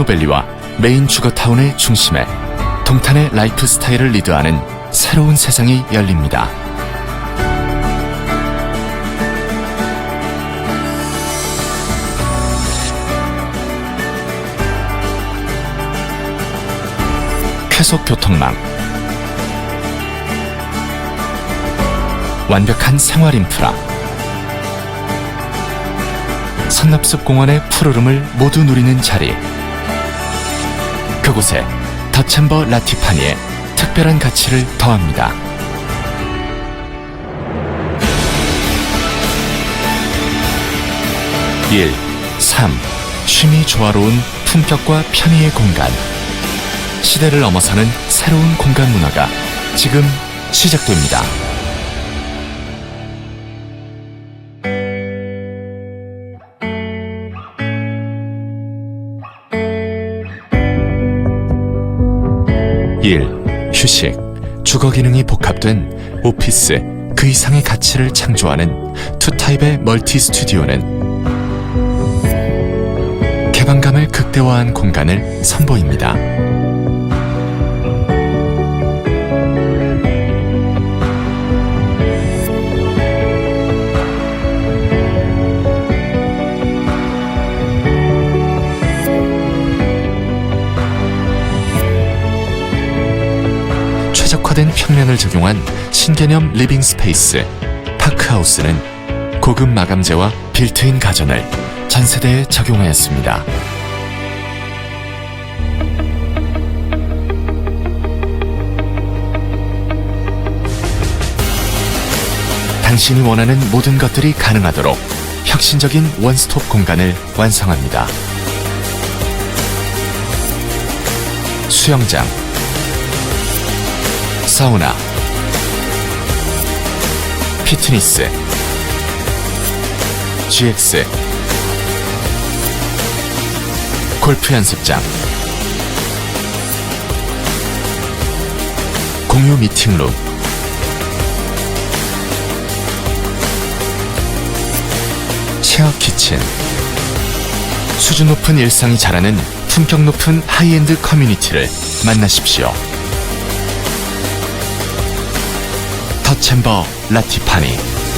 스노밸리와 메인 주거타운의 중심에 동탄의 라이프 스타일을 리드하는 새로운 세상이 열립니다. 쾌속 교통망 완벽한 생활 인프라 선납습 공원의 푸르름을 모두 누리는 자리 그곳에 더챔버 라티파니의 특별한 가치를 더합니다. 일, 삼, 쉼이 조화로운 품격과 편의의 공간 시대를 넘어서는 새로운 공간 문화가 지금 시작됩니다. 일, 휴식, 주거 기능이 복합된 오피스 그 이상의 가치를 창조하는 투 타입의 멀티 스튜디오는 개방감을 극대화한 공간을 선보입니다. 최적화된 평면을 적용한 신개념 리빙 스페이스 파크하우스는 고급 마감재와 빌트인 가전을 전 세대에 적용하였습니다. 당신이 원하는 모든 것들이 가능하도록 혁신적인 원스톱 공간을 완성합니다. 수영장, 사우나, 피트니스, GX, 골프 연습장, 공유 미팅룸, 쉐어 키친, 수준 높은 일상이 자라는 품격 높은 하이엔드 커뮤니티를 만나십시오. 챔버 라티파니